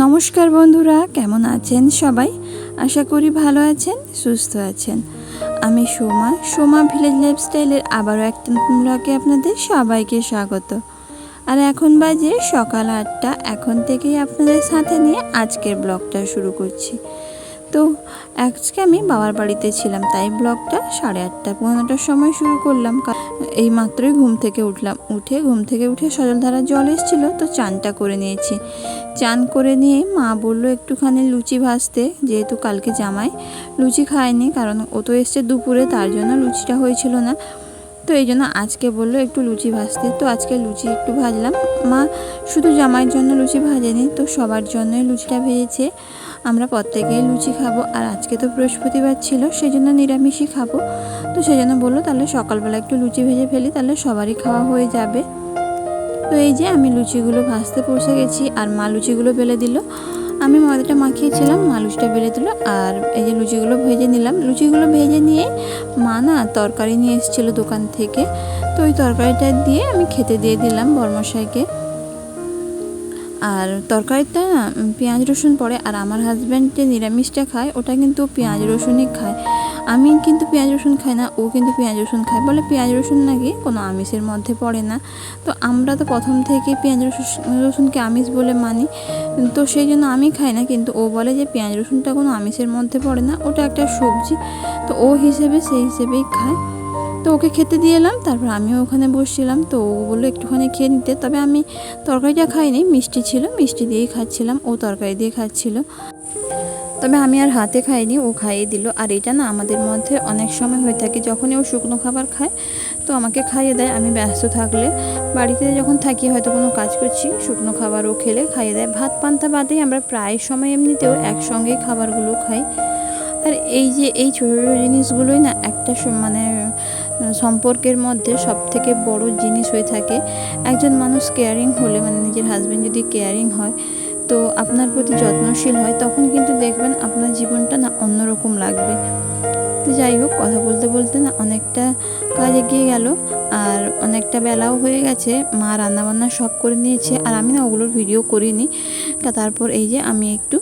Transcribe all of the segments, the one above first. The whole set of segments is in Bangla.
নমস্কার বন্ধুরা, কেমন আছেন সবাই? আশা করি ভালো আছেন, সুস্থ আছেন। আমি সোমা সোমা ভিলেজ লাইফস্টাইলের আবারও একটা নতুন ব্লগে আপনাদের সবাইকে স্বাগত। আর এখন বাজে সকাল আটটা, এখন থেকেই আপনাদের সাথে নিয়ে আজকের ব্লগটা শুরু করছি। তো আজকে আমি বাবার বাড়িতে ছিলাম, তাই ব্লগটা সাড়ে আটটা পনেরোটার সময় শুরু করলাম। এই মাত্রই ঘুম থেকে উঠলাম। উঠে ঘুম থেকে উঠে সজলধারার জল এসেছিল, তো চানটা করে নিয়েছি। চান করে নিয়ে মা বলল একটুখানি লুচি ভাজতে, যেহেতু কালকে জামাই লুচি খায়নি, কারণ ও তো এসছে দুপুরে, তার জন্য লুচিটা হয়েছিল না। তো এই জন্য আজকে বলল একটু লুচি ভাজতে। তো আজকে লুচি একটু ভাজলাম। মা শুধু জামাইয়ের জন্য লুচি ভাজেনি, তো সবার জন্যই লুচিটা ভেজেছে। আমরা প্রত্যেকেই লুচি খাব। আর আজকে তো বৃহস্পতিবার ছিল সেই জন্য নিরামিষই খাব। তো সেই জন্য বলল, তাহলে সকালবেলা একটু লুচি ভেজে ফেলি, তাহলে সবারই খাওয়া হয়ে যাবে। তো এই যে আমি লুচিগুলো ভাজতে বসে গেছি, আর মা লুচিগুলো বেলে দিল। আমি ময়দাটা মাখিয়েছিলাম, মা লুচিটা বেলে দিল, আর এই যে লুচিগুলো ভেজে নিলাম। লুচিগুলো ভেজে নিয়ে মা না তরকারি নিয়ে এসেছিল দোকান থেকে। তো ওই তরকারিটা দিয়ে আমি খেতে দিয়ে দিলাম বর্মশাইকে। আর তরকারিটা না পেঁয়াজ রসুন পড়ে আর আমার হাজব্যান্ড যে নিরামিষটা খায়, ওটা কিন্তু পেঁয়াজ রসুনই খায়। আমি কিন্তু পেঁয়াজ রসুন খাই না, ও কিন্তু পেঁয়াজ রসুন খায়। বলে পেঁয়াজ রসুন নাকি? কোনো আমিষের মধ্যে পড়ে না। তো আমরা তো প্রথম থেকে পেঁয়াজ রসুন, রসুনকে আমিষ বলে মানি। তো সেই জন্য আমি খাই না, কিন্তু ও বলে যে পেঁয়াজ রসুনটা কোনো আমিষের মধ্যে পড়ে না, ওটা একটা সবজি। তো ও হিসেবে সেই হিসেবেই খায়। তো ওকে খেতে দিয়ে এলাম, তারপর আমিও ওখানে বসছিলাম। তো ও বলল একটুখানি খেয়ে নিতে, তবে আমি তরকারিটা খাইনি, মিষ্টি ছিল, মিষ্টি দিয়েই খাচ্ছিলাম, ও তরকারি দিয়ে খাচ্ছিল। তবে আমি আর হাতে খাইনি, ও খাইয়ে দিল। আর এটা না আমাদের মধ্যে অনেক সময় হয়ে থাকে, যখনই ও শুকনো খাবার খায়, তো আমাকে খাইয়ে দেয়, আমি ব্যস্ত থাকলে। বাড়িতে যখন থাকি, হয়তো কোনো কাজ করছি, শুকনো খাবার ও খেলে খাইয়ে দেয়। ভাত পান্তা বাদেই আমরা প্রায় সময় এমনিতেও একসঙ্গেই খাবারগুলো খাই। আর এই যে, এই ছোটো ছোটো জিনিসগুলোই না একটা মানে সম্পর্কের মধ্যে সব থেকে বড় জিনিস হয়ে থাকে, একজন মানুষ কেয়ারিং হলে মানে নিজের হাজব্যান্ড যদি কেয়ারিং হয়, তো আপনার প্রতি যত্নশীল হয়, তখন কিন্তু দেখবেন আপনার জীবনটা না অন্যরকম লাগবে। তো যাই হোক, কথা বলতে বলতে না অনেকটা কাজ এগিয়ে গেল, আর অনেকটা বেলাও হয়ে গেছে, মা রান্নাবান্না সব করে নিয়েছে, আর আমি না ওগুলোর ভিডিও করিনি। তারপর এই যে আমি একটু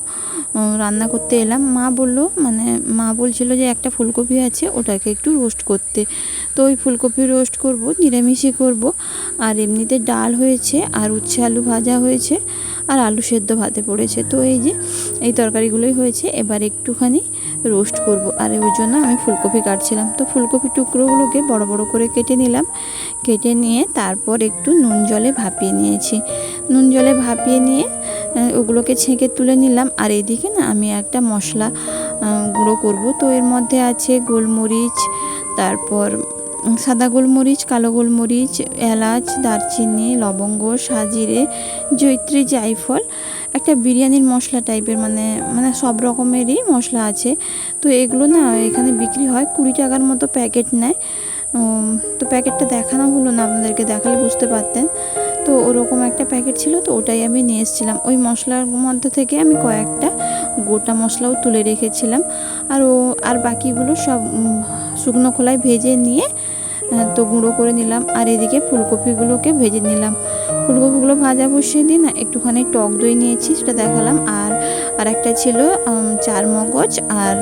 রান্না করতে এলাম। মা বলল মানে মা বলছিল যে একটা ফুলকপি আছে, ওটাকে একটু রোস্ট করতে। তো ওই ফুলকপি রোস্ট করব, নিরামিষই করব। আর এমনিতে ডাল হয়েছে, আর উচ্ছে আলু ভাজা হয়েছে, আর আলু সেদ্ধ ভাতে পড়েছে। তো এই যে, এই তরকারিগুলোই হয়েছে। এবার একটুখানি রোস্ট করব। আর ওই জন্য আমি ফুলকপি কাটছিলাম। তো ফুলকপি টুকরোগুলোকে বড় বড় করে কেটে নিলাম। কেটে নিয়ে তারপর একটু নুন জলে ভাপিয়ে নিয়েছি। নুন জলে ভাপিয়ে নিয়ে ওগুলোকে ছেঁকে তুলে নিলাম। আর এদিকে না আমি একটা মশলা গুঁড়ো করব। তো এর মধ্যে আছে গোলমরিচ, তারপর সাদা গোলমরিচ, কালো গোলমরিচ, এলাচ, দারচিনি, লবঙ্গ, সাজিরে জৈত্রী জায়ফল, একটা বিরিয়ানির মশলা টাইপের মানে মানে সব রকমেরই মশলা আছে। তো এগুলো না এখানে বিক্রি হয়। কুড়ি টাকার মতো প্যাকেট নেয়। তো প্যাকেটটা দেখানো হলো না, আপনাদেরকে দেখালে বুঝতে পারতেন। তো ওরকম একটা প্যাকেট ছিল, তো ওটাই আমি নিয়ে এসেছিলাম। ওই মশলার মধ্যে থেকে আমি কয়েকটা গোটা মশলাও তুলে রেখেছিলাম। আর ও, আর বাকিগুলো সব শুকনো খোলায় ভেজে নিয়ে তো গুঁড়ো করে নিলাম। আর এদিকে ফুলকপিগুলোকে ভেজে নিলাম। ফুলকপিগুলো ভাজা বসিয়ে দিয়ে না, একটুখানি টক দই নিয়েছি, সেটা দেখালাম। আর আর একটা ছিল চার মগজ আর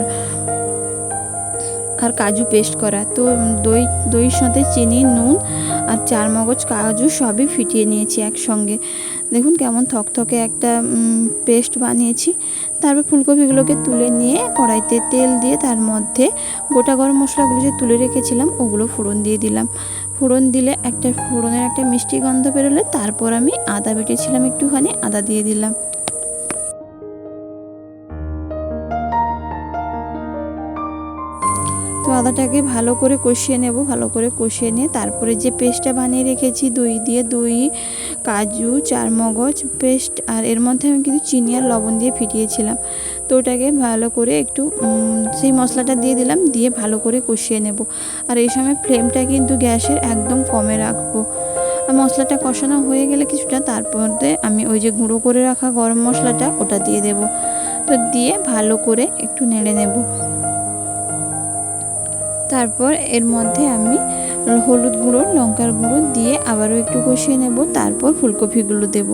আর কাজু পেস্ট করা। তো দই, দইয়ের সাথে চিনি, নুন আর চার মগজ কাজু সবই ফিটিয়ে নিয়েছি একসঙ্গে। দেখুন কেমন থকথকে একটা পেস্ট বানিয়েছি। তারপর ফুলকপিগুলোকে তুলে নিয়ে কড়াইতে তেল দিয়ে তার মধ্যে গোটা গরম মশলাগুলো যে তুলে রেখেছিলাম, ওগুলো ফোড়ন দিয়ে দিলাম। ফোড়ন দিলে একটা, ফোড়নের একটা মিষ্টি গন্ধ বেরোলে, তারপর আমি আদা বেটেছিলাম একটুখানি, আদা দিয়ে দিলাম। আদাটাকে ভালো করে কষিয়ে নেব, ভালো করে কষিয়ে নিয়ে তারপরে যে পেস্টটা বানিয়ে রেখেছি, দই দিয়ে দই, কাজু, চারমগজ পেস্ট আর এর মধ্যে আমি কিন্তু চিনি আর লবণ দিয়ে ফিটিয়েছিলাম। তো ওটাকে ভালো করে একটু সেই মশলাটা দিয়ে দিলাম, দিয়ে ভালো করে কষিয়ে নেব। আর এই সময় ফ্লেমটা কিন্তু গ্যাসের একদম কমে রাখব। আর মশলাটা কষানো হয়ে গেলে কিছুটা তারপরে আমি ওই যে গুঁড়ো করে রাখা গরম মশলাটা ওটা দিয়ে দেব। তো দিয়ে ভালো করে একটু নেড়ে নেব। তারপর এর মধ্যে আমি হলুদ গুঁড়ো, লঙ্কার গুঁড়ো দিয়ে আবারও একটু কষিয়ে নেব, তারপর ফুলকপিগুলো দেব।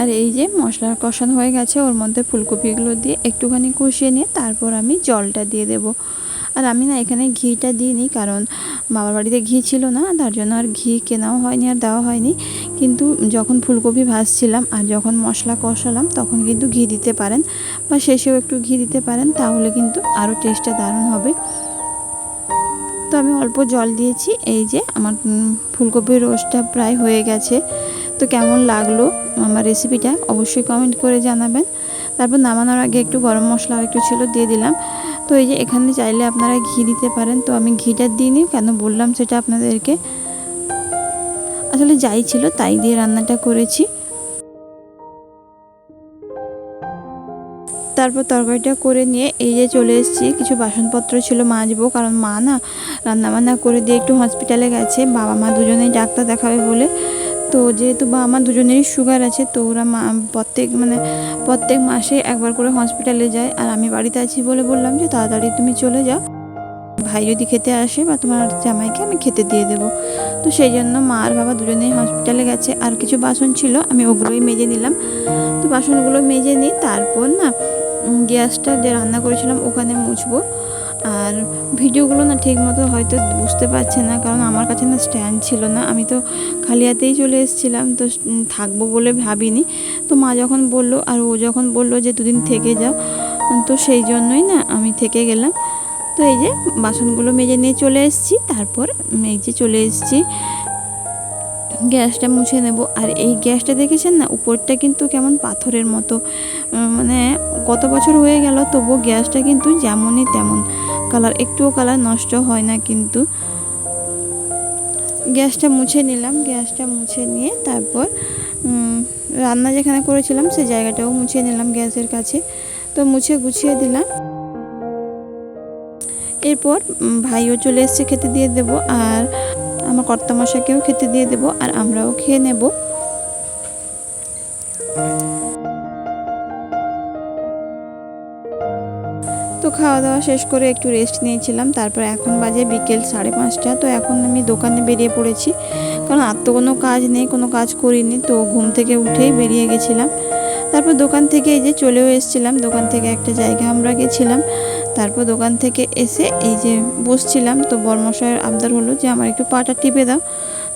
আর এই যে মশলার কষানো হয়ে গেছে, ওর মধ্যে ফুলকপিগুলো দিয়ে একটুখানি কষিয়ে নিয়ে তারপর আমি জলটা দিয়ে দেবো। আর আমি না এখানে ঘিটা দিইনি, কারণ বাবার বাড়িতে ঘি ছিল না, তার জন্য আর ঘি কেনাও হয়নি আর দেওয়া হয়নি। কিন্তু যখন ফুলকপি ভাজছিলাম আর যখন মশলা কষালাম, তখন কিন্তু ঘি দিতে পারেন বা শেষেও একটু ঘি দিতে পারেন, তাহলে কিন্তু আরও টেস্টটা দারুণ হবে। তো আমি অল্প জল দিয়েছি, এই যে আমার ফুলকপির রোস্টটা প্রায় হয়ে গেছে। তো কেমন লাগল আমার রেসিপিটা অবশ্যই কমেন্ট করে জানাবেন। তারপর নামানোর আগে একটু গরম মশলা আর একটু ছিল, দিয়ে দিলাম। তো এই যে এখানে চাইলে আপনারা ঘি দিতে পারেন। তো আমি ঘিটা দিইনি কেন বললাম সেটা আপনাদেরকে। আসলে যাই ছিল তাই দিয়ে রান্নাটা করেছি। তারপর তরকারিটা করে নিয়ে এই যে চলে এসেছি। কিছু বাসনপত্র ছিল মাজবো, কারণ মা না রান্নাবান্না করে দিয়ে একটু হসপিটালে গেছে। বাবা মা দুজনেই ডাক্তার দেখাবে বলে তো যেহেতু বা আমার দুজনেরই সুগার আছে, তো ওরা প্রত্যেক মানে প্রত্যেক মাসে একবার করে হসপিটালে যায়। আর আমি বাড়িতে আছি বলে বললাম যে, তাড়াতাড়ি তুমি চলে যাও। ভাই যদি খেতে আসে বা তোমার জামাইকে আমি খেতে দিয়ে দেবো। তো সেই জন্য মা আর বাবা দুজনেই হসপিটালে গেছে। আর কিছু বাসন ছিল, আমি ওগুলোই মেজে নিলাম। তো বাসনগুলো মেজে নিই তারপর না গ্যাসটা যে রান্না করেছিলাম ওখানে মুছবো। আর ভিডিওগুলো না ঠিক মতো হয়তো বুঝতে পারছে না, কারণ আমার কাছে না স্ট্যান্ড ছিল না। আমি তো খালি হাতেই চলে এসেছিলাম, তো থাকব বলে ভাবিনি। তো মা যখন বলল, আর ও যখন বলল যে দুদিন থেকে যাও, তো সেই জন্যই না আমি থেকে গেলাম। তো এই যে বাসনগুলো মেজে নিয়ে চলে এসেছি, তারপর এই যে চলে এসেছি, গ্যাসটা মুছে নেব। আর এই গ্যাসটা দেখেছেন না, উপরটা কিন্তু কেমন পাথরের মতো মানে কত বছর হয়ে গেল তবু গ্যাসটা কিন্তু যেমনই তেমন। কালার, একটুও কালার নষ্ট হয় না কিন্তু। গ্যাসটা মুছে নিলাম, গ্যাসটা মুছে নিয়ে তারপর রান্না যেখানে করেছিলাম সেই জায়গাটাও মুছে নিলাম গ্যাসের কাছে। তো মুছে গুছিয়ে দিলাম। এরপর ভাইও চলে এসছে খেতে দিয়ে দেব, আর আমার কর্তামশাকেও খেতে দিয়ে দেব, আর আমরাও খেয়ে নেব। খাওয়া দাওয়া শেষ করে একটু রেস্ট নিয়েছিলাম। তারপর এখন বাজে বিকেল সাড়ে পাঁচটা। তো এখন আমি দোকানে বেরিয়ে পড়েছি। কারণ আর তো কোনো কাজ নেই, কোনো কাজ করিনি। তো ঘুম থেকে উঠেই বেরিয়ে গেছিলাম। তারপর দোকান থেকে এই যে চলেও এসেছিলাম। দোকান থেকে একটা জায়গা আমরা গেছিলাম। তারপর দোকান থেকে এসে এই যে বসছিলাম। তো বর্মশায়ের আবদার হলো যে, আমার একটু পাটা টিপে দাও।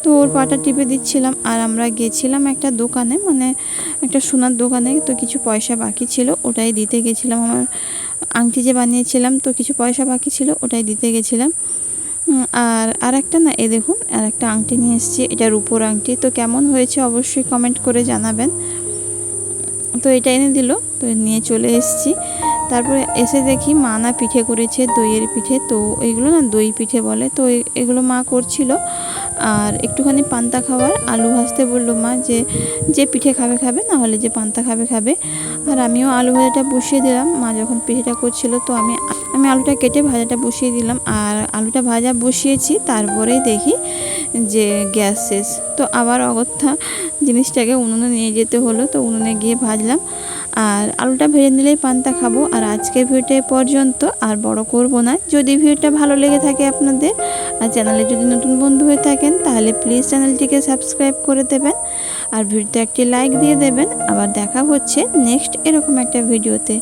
তো ওর পাটা টিপে দিচ্ছিলাম। আর আমরা গেছিলাম একটা দোকানে মানে একটা সোনার দোকানে। তো কিছু পয়সা বাকি ছিল, ওটাই দিতে গেছিলাম আমার আংটি যে বানিয়েছিলাম, তো কিছু পয়সা বাকি ছিল, ওটাই দিতে গেছিলাম। আর আর একটা না, এ দেখুন আর একটা আংটি নিয়ে এসেছি, এটা রূপোর আংটি। তো কেমন হয়েছে অবশ্যই কমেন্ট করে জানাবেন। তো এটা এনে দিল, তো নিয়ে চলে এসেছি। তারপরে এসে দেখি মা না পিঠে করেছে, দইয়ের পিঠে। তো এইগুলো না দই পিঠে বলে, তো এগুলো মা করছিল। আর একটুখানি পান্তা খাওয়ার আলু ভাজতে বলল, মা, যে যে পিঠে খাবে খাবে, না হলে যে পান্তা খাবে খাবে। আর আমিও আলু ভাজাটা বসিয়ে দিলাম। মা যখন পিঠেটা করছিল তো আমি আমি আলুটা কেটে ভাজাটা বসিয়ে দিলাম। আর আলুটা ভাজা বসিয়েছি, তারপরেই দেখি যে গ্যাস শেষ। তো আবার অগত্যা জিনিসটাকে উনুনে নিয়ে যেতে হলো। তো উনুনে গিয়ে ভাজলাম। আর আলুটা ভেজে নিলেই পান্তা খাব। আর আজকের ভিডিওটা পর্যন্ত। আর বড় করব না। যদি ভিডিওটা ভালো লেগে থাকে আপনাদের, আর চ্যানেলে যদি নতুন বন্ধু হয়ে থাকেন, তাহলে প্লিজ চ্যানেলটিকে সাবস্ক্রাইব করে দেবেন। আর ভিডিওতে একটি লাইক দিয়ে দেবেন। আবার দেখা হচ্ছে নেক্সট এরকম একটা ভিডিওতে।